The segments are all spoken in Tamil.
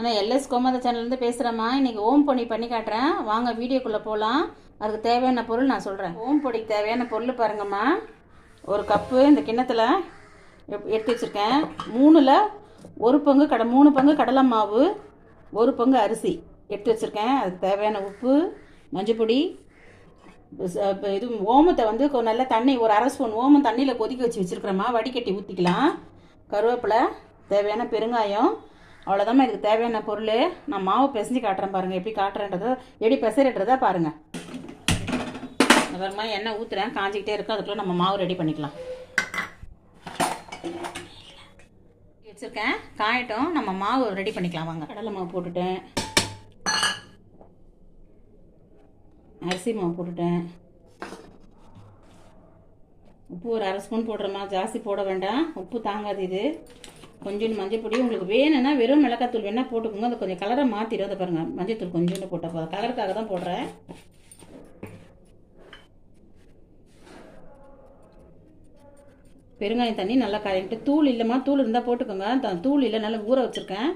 ஆனால் எல்எஸ் கோமத சேனல்லேருந்து பேசுகிறேம்மா இன்றைக்கி ஓம் பொடி பண்ணி காட்டுறேன். வாங்க வீடியோக்குள்ளே போகலாம் அதுக்கு தேவையான பொருள் நான் சொல்கிறேன் ஓம் பொடிக்கு தேவையான பொருள் பாருங்கம்மா. ஒரு கப்பு இந்த கிண்ணத்தில் எடுத்து வச்சுருக்கேன். மூணில் ஒரு பங்கு கடை மூணு பங்கு கடலை மாவு ஒரு பங்கு அரிசி எடுத்து வச்சுருக்கேன். அதுக்கு தேவையான உப்பு மஞ்சப்பொடி ச- இது ஓமத்தை வந்து நல்ல தண்ணி ஒரு அரை ஸ்பூன் ஓமம் தண்ணியில் கொதிக்க வச்சு வச்சுருக்கிறேம்மா. வடிகட்டி ஊற்றிக்கலாம் கருவேப்பிலை தேவையான பெருங்காயம் அவ்வளோதாம்மா இதுக்கு தேவையான பொருள். நான் மாவு பிசைஞ்சு காட்டுறேன் பாருங்கள் எப்படி காட்டுறேன்றதை. எப்படி பிசைறன்றதா பாருங்கள் அப்புறமா எண்ணெய் ஊற்றுறேன் காஞ்சிக்கிட்டே இருக்கும் அதுக்குள்ளே நம்ம மாவு ரெடி பண்ணிக்கலாம். வச்சுருக்கேன். காயட்டும். நம்ம மாவு ரெடி பண்ணிக்கலாம். வாங்க. கடலை மாவு போட்டுட்டேன். அரிசி மாவு போட்டுட்டேன். உப்பு ஒரு அரை ஸ்பூன் போடுறோமா ஜாஸ்தி போட வேண்டாம். உப்பு தாங்காது இது. கொஞ்சோண்டு மஞ்சள் பொடி. உங்களுக்கு வேணும்னா வெறும் மிளகாத்தூள் வேணால் போட்டுக்கோங்க. அதை கொஞ்சம் கலரை மாற்றிடும் அதை பாருங்கள் மஞ்சள் கொஞ்சோண்டு போட்டால் போதும் கலருக்காக தான் போடுறேன். பெருங்காயம் தண்ணி நல்லா கரையிட்டு தூள் இல்லைம்மா தூள் இருந்தால் போட்டுக்கோங்க. தூள் இல்லை நல்லா ஊற வச்சுருக்கேன்.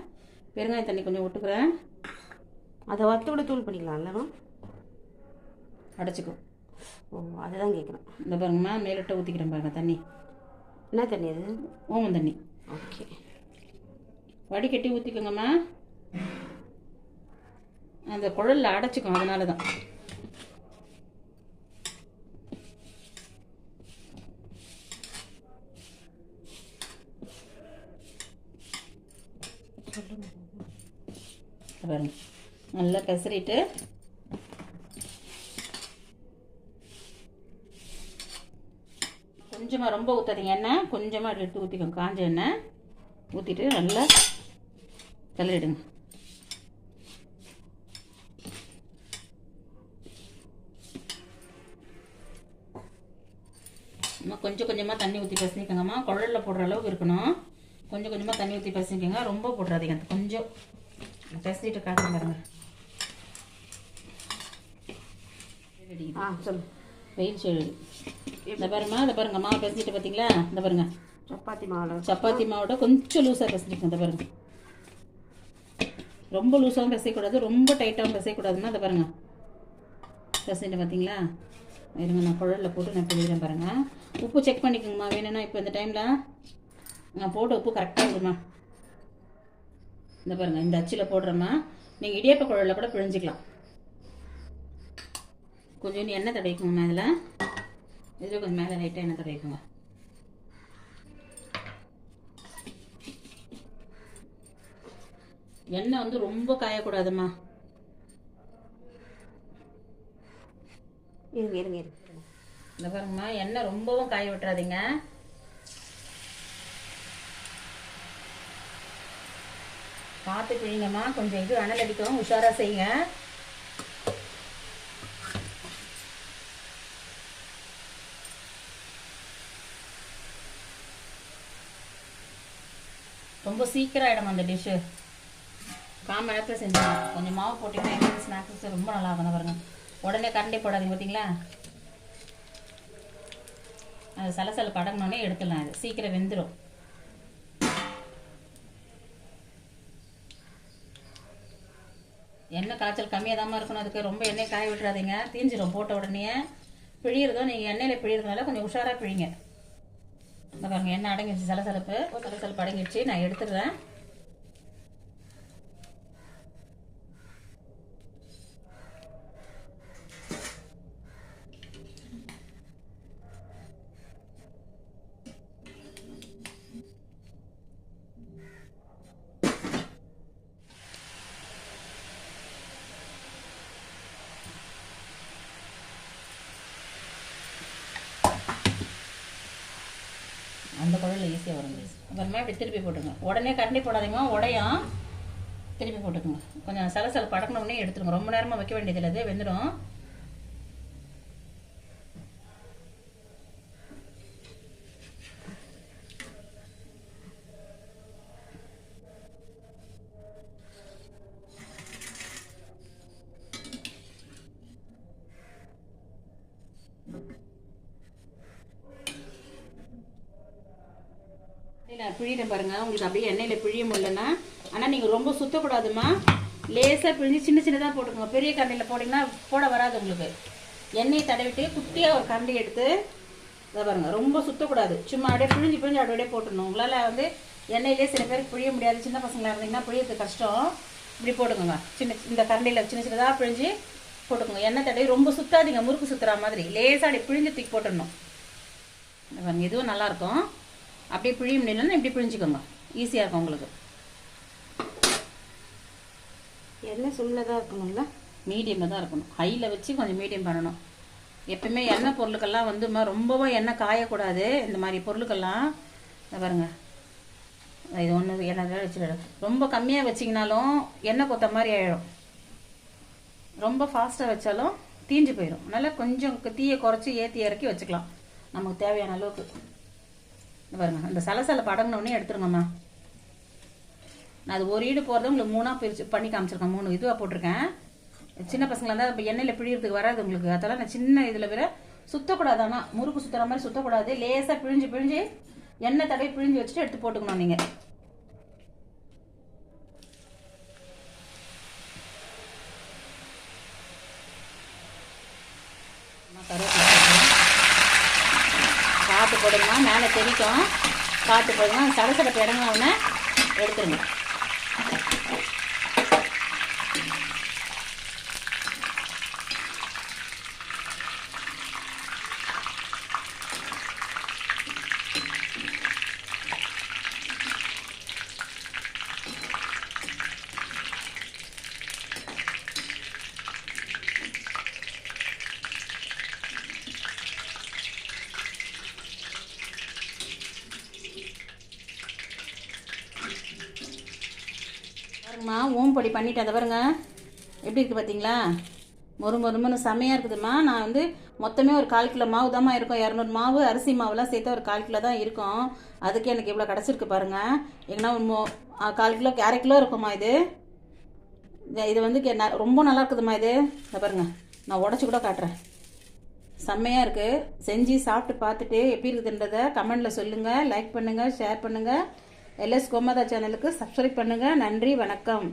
பெருங்காயம் தண்ணி கொஞ்சம் விட்டுக்கிறேன். அதை வத்தோட தூள் பண்ணிக்கலாம்லம்மா அடைச்சிக்கும் ஓ அதுதான் கேட்குறேன் இந்த பாருங்கம்மா மேலிட்ட ஊற்றிக்கிறேன் பாருங்க தண்ணி. என்ன தண்ணி அது? ஓமம் தண்ணி ஓகே. வடிகட்டி ஊற்றிக்கோங்கம்மா அந்த குழல்ல அடைச்சிக்கும் அதனால தான் பாருங்க. நல்லா பெசரிட்டு கொஞ்சமாக ரொம்ப ஊற்றாதீங்க எண்ணெய். கொஞ்சமாக எடுத்து ஊற்றிக்கோங்க காஞ்ச எண்ணெய். ஊற்றிட்டு நல்லா கிளறிடுங்க இன்னும் கொஞ்சம் கொஞ்சமாக தண்ணி ஊற்றி பசனிக்கோங்கம்மா குழலில் போடுற அளவுக்கு இருக்கணும். கொஞ்சம் கொஞ்சமாக தண்ணி ஊற்றி பசனிக்கோங்க ரொம்ப போட்டுறாதீங்க. அது கொஞ்சம். பசனிட்டு காட்டுங்க பாருங்க. ஆ சொல்லு. வெயில் செடி இந்த பாருமா இந்த பாருங்க மாவு பிசைஞ்சிட்டு பார்த்தீங்களா இந்த பாருங்க. சப்பாத்தி மாவு சப்பாத்தி மாவோட கொஞ்சம் லூஸாக பிசைஞ்சிக்கோங்க இந்த பாருங்க. ரொம்ப லூஸாகவும் பிசையக்கூடாது ரொம்ப டைட்டாகவும் பிசையக்கூடாதுன்னா அதை பாருங்கள் பிசைட்டு பார்த்தீங்களா இருங்க நான் குழலில் போட்டு நான் பிழிகிறேன் பாருங்கள் உப்பு செக் பண்ணிக்கோங்கம்மா. வேணும்னா இப்போ இந்த டைமில் நான் போட்ட உப்பு கரெக்டாக இருக்குமா இந்த பாருங்கள் இந்த அச்சில் போடுறேம்மா. நீங்கள் இடியப்ப குழலில் கூட பிழிஞ்சிக்கலாம். கொஞ்சோண்டு எண்ணெய் தடவிக்குங்கம்மா இதில். இதில் கொஞ்சம் மேலே லைட்டாக எண்ணெய் தடவிக்குங்க. எண்ணெய் வந்து ரொம்ப காயக்கூடாதும்மா இருங்க இருங்க இருங்க. இந்த பாருங்கம்மா எண்ணெய் ரொம்பவும் காய விட்டுறாதீங்க. பார்த்து பிழிங்கம்மா கொஞ்சம் இது அனல் அடிக்கும் உஷாரா செய்யுங்க. ரொம்ப சீக்கிரம் ஆகிடும் அந்த டிஷ்ஷு கால் மணி நேரத்தில் செஞ்சிடலாம் கொஞ்சம் மாவு போட்டிங்கன்னா எங்களுக்கு ஸ்நாக்ஸ் ரொம்ப நல்லா இருக்கும். பாருங்க. உடனே கரண்டி போடாதீங்க பார்த்தீங்களா அது சலசல படங்கினோடனே எடுத்துடலாம் அது. சீக்கிரம் வெந்துடும் எண்ணெய் காய்ச்சல் கம்மியாக தான் இருக்கணும். அதுக்கு ரொம்ப எண்ணெய் காய விட்டுறாதீங்க. தீஞ்சிடும் போட்ட உடனே. பிழியிறதோ நீங்கள் எண்ணெயில் பிழியிறதுனால கொஞ்சம் உஷாராக பிழிங்க. பாருங்கள் எண்ணெய் அடங்கிடுச்சு சலசலப்பு. சலசலப்பு அடங்கிடுச்சு. நான் எடுத்துடுறேன் அந்த குழல்ல ஈஸியாக வரும் guys. அப்புறமா இப்படி திருப்பி போட்டுங்க உடனே கரண்டி போடாதீங்க உடையும். திருப்பி போட்டுக்கோங்க. கொஞ்சம் சலசல படக்கணும்னே எடுத்துருங்க ரொம்ப நேரமாக வைக்க வேண்டியதில்லை அது வெந்துடும். நான் பிழிகிறேன் பாருங்க. உங்களுக்கு அப்படியே எண்ணெயில் பிழிய முடியலன்னா ஆனால் நீங்கள் ரொம்ப சுத்தக்கூடாதும்மா. லேசாக பிழிஞ்சு சின்ன சின்னதாக போட்டுக்கோங்க. பெரிய கரண்டியில் போட்டிங்கன்னா போட வராது உங்களுக்கு. எண்ணெயை தடவிட்டு குட்டியாக ஒரு கரண்டி எடுத்து இதை பாருங்கள் ரொம்ப சுத்தக்கூடாது. சும்மா அப்படியே பிழிஞ்சு பிழிஞ்சு அப்படியே போட்டுடணும். உங்களால் வந்து எண்ணெயிலே சில பேருக்கு பிழிய முடியாது. சின்ன பசங்களாக இருந்தீங்கன்னா பிழியறது கஷ்டம். இப்படி போட்டுக்கோங்க. சின்ன இந்த கரண்டியில் சின்ன சின்னதாக பிழிஞ்சு போட்டுக்கோங்க. எண்ணெய் தடவி ரொம்ப சுத்தாதீங்க. முறுக்கு சுற்றுற மாதிரி. லேசாக அப்படியே பிழிஞ்சு தூக்கி போட்டுடணும். இதுவும் நல்லாயிருக்கும் அப்படியே பிழிய முடியலன்னா இப்படி பிழிஞ்சுக்கோங்க. ஈஸியாக இருக்கும் உங்களுக்கு. எண்ணெய் சும்மில் தான் இருக்கணும்ல மீடியமில் தான் இருக்கணும். ஹையில் வச்சு கொஞ்சம் மீடியம் பண்ணணும். எப்பவுமே எண்ணெய் பொருளுக்கெல்லாம் வந்து ரொம்பவும் எண்ணெய் காயக்கூடாது. இந்த மாதிரி பொருளுக்கெல்லாம் பாருங்க. இது ஒன்று எண்ணெய் வச்சுடு ரொம்ப கம்மியாக வச்சிங்கனாலும் எண்ணெய் கொத்த மாதிரி ஆயிடும். ரொம்ப ஃபாஸ்ட்டாக வச்சாலும் தீஞ்சு போயிடும் அதனால் கொஞ்சம் தீயை குறைச்சி ஏற்றி இறக்கி வச்சுக்கலாம். நமக்கு தேவையான அளவுக்கு. பாருங்கள் பாருங்க. இந்த சலசல படங்கினோடனே எடுத்துருங்கம்மா. நான் அது ஒரு ஈடு போகிறத உங்களுக்கு மூணாக பிரித்து பண்ணி காமிச்சிருக்கேன். மூணு இதுவாக போட்டிருக்கேன். சின்ன பசங்களாக இருந்தால் இப்போ எண்ணெயில் பிழியறதுக்கு வராது உங்களுக்கு. அதெல்லாம் நான் சின்ன இதில் வேற சுற்றக்கூடாது ஆனால் முறுக்கு சுற்றுற மாதிரி சுத்தக்கூடாது. லேசாக பிழிஞ்சு பிழிஞ்சு எண்ணெய் தடவி பிழிஞ்சு வச்சுட்டு எடுத்து போட்டுக்கணும் நீங்கள் காற்று போடுங்கம்மா மேலே தெரிக்கும் காற்று போடுங்க சடசடப்பு இடங்க ஒன்று எடுத்துருங்க. பாருங்கம்மா ஓம்பொடி பண்ணிட்டு அதை பாருங்க. எப்படி இருக்குது பார்த்தீங்களா மொறு மொறுமொறு செம்மையாக இருக்குதும்மா. நான் வந்து மொத்தமே ஒரு கால் கிலோ மாவு தாம்மா இருக்கும். இரநூறு மாவு அரிசி மாவுலாம் சேர்த்து ஒரு கால் கிலோ தான் இருக்கும். அதுக்கு எனக்கு இவ்வளோ கிடச்சிருக்கு பாருங்க. ஏன்னா மோ கால் கிலோ அரை கிலோ இருக்குமா இது. இது- வந்து கே- ரொம்ப நல்லா இருக்குதுமா இது. இதை பாருங்க. நான் உடச்சி கூட காட்டுறேன். செம்மையாக இருக்குது செஞ்சு சாப்பிட்டு பார்த்துட்டு எப்படி இருக்குதுன்றதை கமெண்டில் சொல்லுங்கள் லைக் பண்ணுங்கள் ஷேர் பண்ணுங்கள் எல்எஸ் கோமதா சேனலுக்கு சப்ஸ்கிரைப் பண்ணுங்கள் நன்றி வணக்கம்.